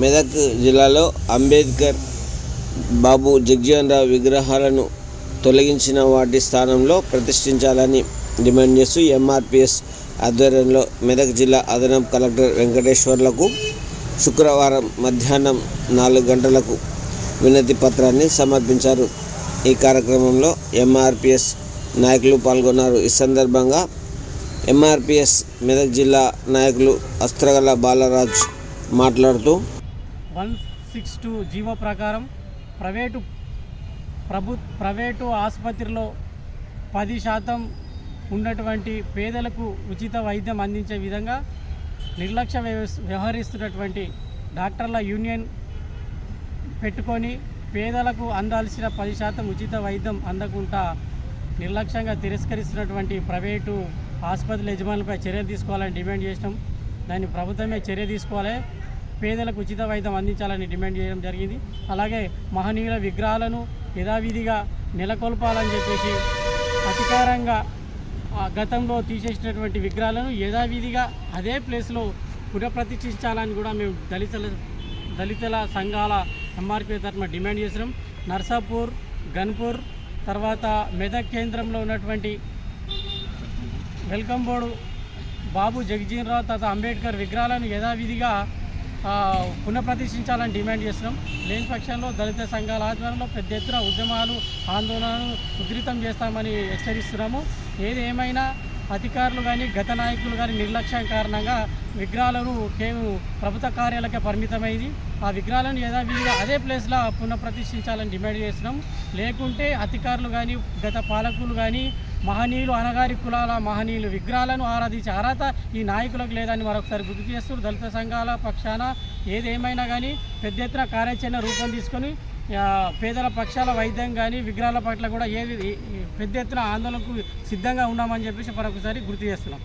మెదక్ జిల్లాలో అంబేద్కర్ బాబు జగ్జీవన్ రావు విగ్రహాలను తొలగించిన వాటి స్థానంలో ప్రతిష్ఠించాలని డిమాండ్ చేస్తూ ఎంఆర్పిఎస్ ఆధ్వర్యంలో మెదక్ జిల్లా అదనపు కలెక్టర్ వెంకటేశ్వర్లకు శుక్రవారం మధ్యాహ్నం నాలుగు గంటలకు వినతి పత్రాన్ని సమర్పించారు. ఈ కార్యక్రమంలో ఎంఆర్పిఎస్ నాయకులు పాల్గొన్నారు. ఈ సందర్భంగా ఎంఆర్పిఎస్ మెదక్ జిల్లా నాయకులు అస్త్రగల బాలరాజ్ మాట్లాడుతూ వన్ సిక్స్ టూ జీవో ప్రకారం ప్రైవేటు ప్రభు ప్రైవేటు ఆసుపత్రిలో పది శాతం ఉన్నటువంటి పేదలకు ఉచిత వైద్యం అందించే విధంగా నిర్లక్ష్య వ్యవహరిస్తున్నటువంటి డాక్టర్ల యూనియన్ పెట్టుకొని పేదలకు అందాల్సిన పది శాతం ఉచిత వైద్యం అందకుండా నిర్లక్ష్యంగా తిరస్కరిస్తున్నటువంటి ప్రైవేటు ఆసుపత్రుల యజమానులపై చర్య తీసుకోవాలని డిమాండ్ చేసినాం. దాన్ని ప్రభుత్వమే చర్య తీసుకోవాలి. పేదలకు ఉచిత వైద్యం అందించాలని డిమాండ్ చేయడం జరిగింది. అలాగే మహనీయుల విగ్రహాలను యథావిధిగా నెలకొల్పాలని చెప్పేసి అధికారంగా గతంలో తీసేసినటువంటి విగ్రహాలను యథావిధిగా అదే ప్లేస్లో పునఃప్రతిష్ఠించాలని కూడా మేము దళితుల దళితుల సంఘాల ఎంఆర్పీ తరఫున డిమాండ్ చేసినాం నర్సాపూర్ గన్పూర్ తర్వాత మెదక్ కేంద్రంలో ఉన్నటువంటి వెల్కమ్ బోర్డు బాబు జగజీవన్ రావు తర్వాత అంబేద్కర్ విగ్రహాలను యథావిధిగా పునఃప్రతిష్ఠించాలని డిమాండ్ చేస్తున్నాం. లేని పక్షంలో దళిత సంఘాల ఆధ్వర్యంలో పెద్ద ఎత్తున ఉద్యమాలు ఆందోళనలు ఉధృతం చేస్తామని హెచ్చరిస్తున్నాము. ఏది ఏమైనా అధికారులు కానీ గత నాయకులు కానీ నిర్లక్ష్యం కారణంగా విగ్రహాలను కేవలం ప్రభుత్వ కార్యాలకే పరిమితమైంది. ఆ విగ్రహాలను యథావిధిగా అదే ప్లేస్లో పునఃప్రతిష్ఠించాలని డిమాండ్ చేస్తున్నాం. లేకుంటే అధికారులు కానీ గత పాలకులు కానీ మహనీయులు అనగారి కులాల మహనీయులు విగ్రహాలను ఆరాధించే అర్హత ఈ నాయకులకు లేదని మరొకసారి గుర్తు చేస్తూ దళిత సంఘాల పక్షాన ఏదేమైనా కానీ పెద్ద ఎత్తున కార్యాచరణ రూపం తీసుకొని పేదల పక్షాల వైద్యం కానీ విగ్రహాల పట్ల కూడా ఏది పెద్ద ఎత్తున ఆందోళనకు సిద్ధంగా ఉన్నామని చెప్పేసి మరొకసారి గుర్తు చేస్తున్నాం.